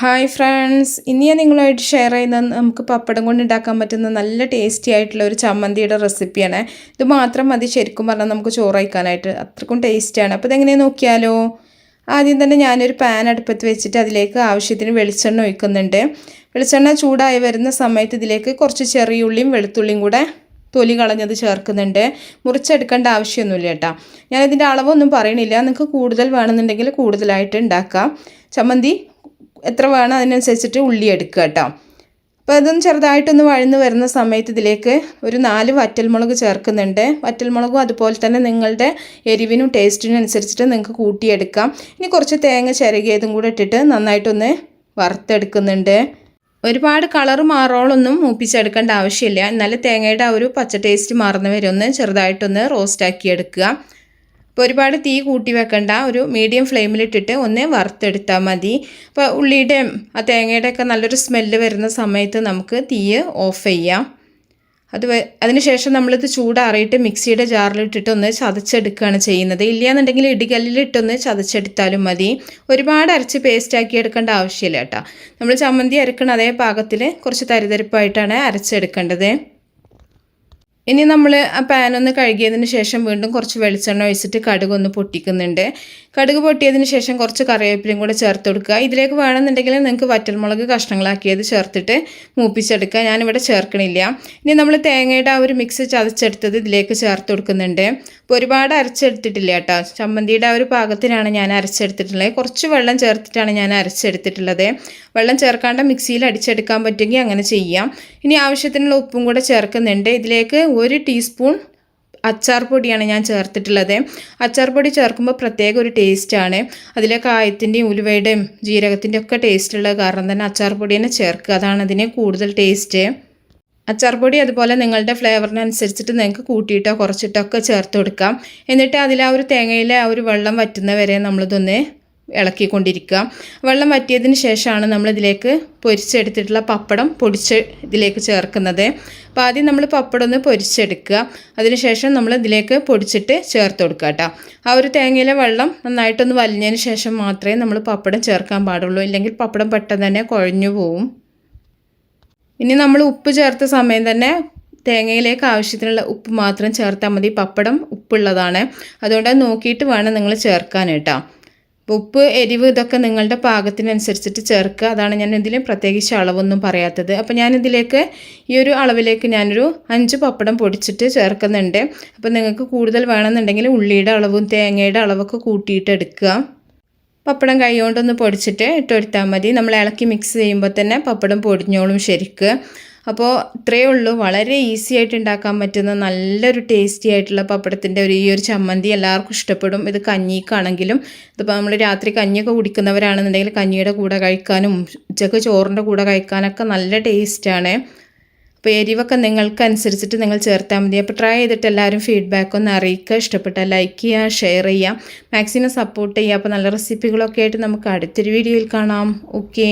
Hi friends ഇനി ഞാൻ നിങ്ങളുമായിട്ട് ഷെയർ ചെയ്യുന്ന നമുക്ക് പപ്പടം കൊണ്ട് ഉണ്ടാക്കാൻ പറ്റുന്ന നല്ല ടേസ്റ്റി ആയിട്ടുള്ള ഒരു ചമ്മന്തിയുടെ റെസിപ്പിയാണ് ഇത് മാത്രം മതി ശരിക്കും പറഞ്ഞാൽ നമുക്ക് ചോറ് വയ്ക്കാനായിട്ട് അത്രക്കും ടേസ്റ്റിയാണ് അപ്പോൾ ഇതെങ്ങനെയാണ് നോക്കിയാലോ? ആദ്യം തന്നെ ഞാനൊരു പാൻ അടുപ്പത്ത് വെച്ചിട്ട് അതിലേക്ക് ആവശ്യത്തിന് വെളിച്ചെണ്ണ ഒഴിക്കുന്നുണ്ട്. വെളിച്ചെണ്ണ ചൂടായി വരുന്ന സമയത്ത് ഇതിലേക്ക് കുറച്ച് ചെറിയ ഉള്ളിയും വെളുത്തുള്ളിയും കൂടെ തൊലി കളഞ്ഞത് ചേർക്കുന്നുണ്ട്. മുറിച്ചെടുക്കേണ്ട ആവശ്യമൊന്നുമില്ല കേട്ടോ. ഞാനിതിന്റെ അളവൊന്നും പറയണില്ല. നിങ്ങൾക്ക് കൂടുതൽ വേണമെന്നുണ്ടെങ്കിൽ കൂടുതലായിട്ട് ഉണ്ടാക്കാം. ചമ്മന്തി എത്ര വേണം അതിനനുസരിച്ചിട്ട് ഉള്ളി എടുക്കുക കേട്ടോ. അപ്പോൾ അതൊന്ന് ചെറുതായിട്ടൊന്ന് വഴന്ന് വരുന്ന സമയത്ത് ഇതിലേക്ക് ഒരു നാല് വറ്റൽമുളക് ചേർക്കുന്നുണ്ട്. വറ്റൽമുളകും അതുപോലെ തന്നെ നിങ്ങളുടെ എരിവിനും ടേസ്റ്റിനും അനുസരിച്ചിട്ട് നിങ്ങൾക്ക് കൂട്ടിയെടുക്കാം. ഇനി കുറച്ച് തേങ്ങ ചിരകിയതും കൂടെ ഇട്ടിട്ട് നന്നായിട്ടൊന്ന് വറുത്തെടുക്കുന്നുണ്ട്. ഒരുപാട് കളർ മാറോളൊന്നും മൂപ്പിച്ചെടുക്കേണ്ട ആവശ്യമില്ല. എന്നാലും തേങ്ങയുടെ ആ ഒരു പച്ച ടേസ്റ്റ് മാറുന്ന ഒന്ന് ചെറുതായിട്ടൊന്ന് റോസ്റ്റാക്കി എടുക്കുക അപ്പോൾ ഒരുപാട് തീ കൂട്ടി വെക്കണ്ട ഒരു മീഡിയം ഫ്ലെയിമിലിട്ടിട്ട് ഒന്ന് വറുത്തെടുത്താൽ മതി. അപ്പോൾ ഉള്ളിയുടെയും ആ തേങ്ങയുടെ ഒക്കെ നല്ലൊരു സ്മെല്ല് വരുന്ന സമയത്ത് നമുക്ക് തീ ഓഫ് ചെയ്യാം. അത് അതിനുശേഷം നമ്മളിത് ചൂടാറിയിട്ട് മിക്സിയുടെ ജാറിലിട്ടിട്ട് ഒന്ന് ചതച്ചെടുക്കുകയാണ് ചെയ്യുന്നത്. ഇല്ലയെന്നുണ്ടെങ്കിൽ ഇടികല്ലിലിട്ടൊന്ന് ചതച്ചെടുത്താലും മതി. ഒരുപാട് അരച്ച് പേസ്റ്റ് ആക്കി എടുക്കേണ്ട ആവശ്യമില്ല കേട്ടോ. നമ്മൾ ചമ്മന്തി അരക്കണ അതേ പാകത്തിൽ കുറച്ച് തരിതരിപ്പായിട്ടാണ് അരച്ചെടുക്കേണ്ടത്. ഇനി നമ്മൾ ആ പാൻ ഒന്ന് കഴുകിയതിന് ശേഷം വീണ്ടും കുറച്ച് വെളിച്ചെണ്ണ ഒഴിച്ചിട്ട് കടുക് ഒന്ന് പൊട്ടിക്കുന്നുണ്ട്. കടുക് പൊട്ടിയതിന് ശേഷം കുറച്ച് കറിവേപ്പിലയും കൂടെ ചേർത്ത് കൊടുക്കുക. ഇതിലേക്ക് വേണമെന്നുണ്ടെങ്കിൽ നിങ്ങൾക്ക് വറ്റൽമുളക് കഷ്ണങ്ങളാക്കിയത് ചേർത്തിട്ട് മൂപ്പിച്ചെടുക്കുക. ഞാനിവിടെ ചേർക്കണില്ല. ഇനി നമ്മൾ തേങ്ങയുടെ ആ ഒരു മിക്സ് ചതച്ചെടുത്തത് ഇതിലേക്ക് ചേർത്ത് കൊടുക്കുന്നുണ്ട്. അപ്പോൾ ഒരുപാട് അരച്ചെടുത്തിട്ടില്ല കേട്ടോ. ചമ്മന്തിയുടെ ആ ഒരു പാകത്തിനാണ് ഞാൻ അരച്ചെടുത്തിട്ടുള്ളത്. കുറച്ച് വെള്ളം ചേർത്തിട്ടാണ് ഞാൻ അരച്ചെടുത്തിട്ടുള്ളത്. വെള്ളം ചേർക്കാണ്ട് മിക്സിയിൽ അടിച്ചെടുക്കാൻ പറ്റുമെങ്കിൽ അങ്ങനെ ചെയ്യാം. ഇനി ആവശ്യത്തിനുള്ള ഉപ്പും കൂടെ ചേർക്കുന്നുണ്ട്. ഇതിലേക്ക് ഒരു ടീസ്പൂൺ അച്ചാർ പൊടിയാണ് ഞാൻ ചേർത്തിട്ടുള്ളത്. അച്ചാർ പൊടി ചേർക്കുമ്പോൾ പ്രത്യേക ഒരു ടേസ്റ്റാണ് അതിലെ കായത്തിന്റെയും ഉലുവയുടെയും ജീരകത്തിന്റെയും ഒക്കെ ടേസ്റ്റുള്ള കാരണം തന്നെ അച്ചാർ പൊടി തന്നെ ചേർക്കുക. അതാണ് അതിന് കൂടുതൽ ടേസ്റ്റ് അച്ചാർ പൊടി അതുപോലെ നിങ്ങളുടെ ഫ്ലേവറിനനുസരിച്ചിട്ട് നിങ്ങൾക്ക് കൂട്ടിയിട്ടോ കുറച്ചിട്ടോ ഒക്കെ ചേർത്ത് കൊടുക്കാം. എന്നിട്ട് അതിൽ ആ ഒരു തേങ്ങയിലെ ആ ഒരു വെള്ളം വറ്റുന്നവരെ നമ്മളിതൊന്ന് ഇളക്കിക്കൊണ്ടിരിക്കുക. വെള്ളം വറ്റിയതിന് ശേഷമാണ് നമ്മളിതിലേക്ക് പൊരിച്ചെടുത്തിട്ടുള്ള പപ്പടം പൊടിച്ച് ഇതിലേക്ക് ചേർക്കുന്നത്. അപ്പോൾ ആദ്യം നമ്മൾ പപ്പടം ഒന്ന് പൊരിച്ചെടുക്കുക. അതിനുശേഷം നമ്മൾ ഇതിലേക്ക് പൊടിച്ചിട്ട് ചേർത്ത് കൊടുക്കുക കേട്ടോ. ആ ഒരു തേങ്ങയിലെ വെള്ളം നന്നായിട്ടൊന്ന് വലിഞ്ഞതിന് ശേഷം മാത്രമേ നമ്മൾ പപ്പടം ചേർക്കാൻ പാടുള്ളൂ. ഇല്ലെങ്കിൽ പപ്പടം പെട്ടെന്ന് തന്നെ കുഴഞ്ഞു പോവും. ഇനി നമ്മൾ ഉപ്പ് ചേർത്ത സമയം തന്നെ തേങ്ങയിലേക്ക് ആവശ്യത്തിനുള്ള ഉപ്പ് മാത്രം ചേർത്താൽ മതി. പപ്പടം ഉപ്പുള്ളതാണ്. അതുകൊണ്ട് നോക്കിയിട്ട് വേണം നിങ്ങൾ ചേർക്കാൻ കേട്ടോ ഉപ്പ് എരിവ് ഇതൊക്കെ നിങ്ങളുടെ പാകത്തിനനുസരിച്ചിട്ട് ചേർക്കുക. അതാണ് ഞാൻ ഇതിൽ പ്രത്യേകിച്ച് അളവൊന്നും പറയാത്തത്. അപ്പോൾ ഞാനിതിലേക്ക് ഈ ഒരു അളവിലേക്ക് ഞാനൊരു അഞ്ച് പപ്പടം പൊടിച്ചിട്ട് ചേർക്കുന്നുണ്ട്. അപ്പോൾ നിങ്ങൾക്ക് കൂടുതൽ വേണമെന്നുണ്ടെങ്കിൽ ഉള്ളിയുടെ അളവും തേങ്ങയുടെ അളവൊക്കെ കൂട്ടിയിട്ട് എടുക്കുക. പപ്പടം കൈകൊണ്ടൊന്ന് പൊടിച്ചിട്ട് ഇട്ടെടുത്താൽ മതി. നമ്മൾ ഇളക്കി മിക്സ് ചെയ്യുമ്പോൾ തന്നെ പപ്പടം പൊടിഞ്ഞോളും ശരിക്ക്. അപ്പോൾ ഇത്രയേ ഉള്ളൂ. വളരെ ഈസി ആയിട്ട് ഉണ്ടാക്കാൻ പറ്റുന്ന നല്ലൊരു ടേസ്റ്റി ആയിട്ടുള്ള പപ്പടത്തിന്റെ ഒരു ഈ ഒരു ചമ്മന്തി എല്ലാവർക്കും ഇഷ്ടപ്പെടും. ഇത് കഞ്ഞിക്കാണെങ്കിലും ഇതിപ്പോൾ നമ്മൾ രാത്രി കഞ്ഞിയൊക്കെ കുടിക്കുന്നവരാണെന്നുണ്ടെങ്കിൽ കഞ്ഞിയുടെ കൂടെ കഴിക്കാനും ഉച്ചയ്ക്ക് ചോറിന്റെ കൂടെ കഴിക്കാനൊക്കെ നല്ല ടേസ്റ്റാണ് അപ്പോൾ എരിവൊക്കെ നിങ്ങൾക്ക് അനുസരിച്ചിട്ട് നിങ്ങൾ ചേർത്താൽ മതി. അപ്പോൾ ട്രൈ ചെയ്തിട്ട് എല്ലാവരും ഫീഡ്ബാക്ക് ഒന്ന് അറിയിക്കുക. ഇഷ്ടപ്പെട്ടാൽ ലൈക്ക് ചെയ്യുക ഷെയർ ചെയ്യുക. മാക്സിമം സപ്പോർട്ട് ചെയ്യുക. അപ്പോൾ നല്ല റെസിപ്പികളൊക്കെ ആയിട്ട് നമുക്ക് അടുത്തൊരു വീഡിയോയിൽ കാണാം. ഓക്കേ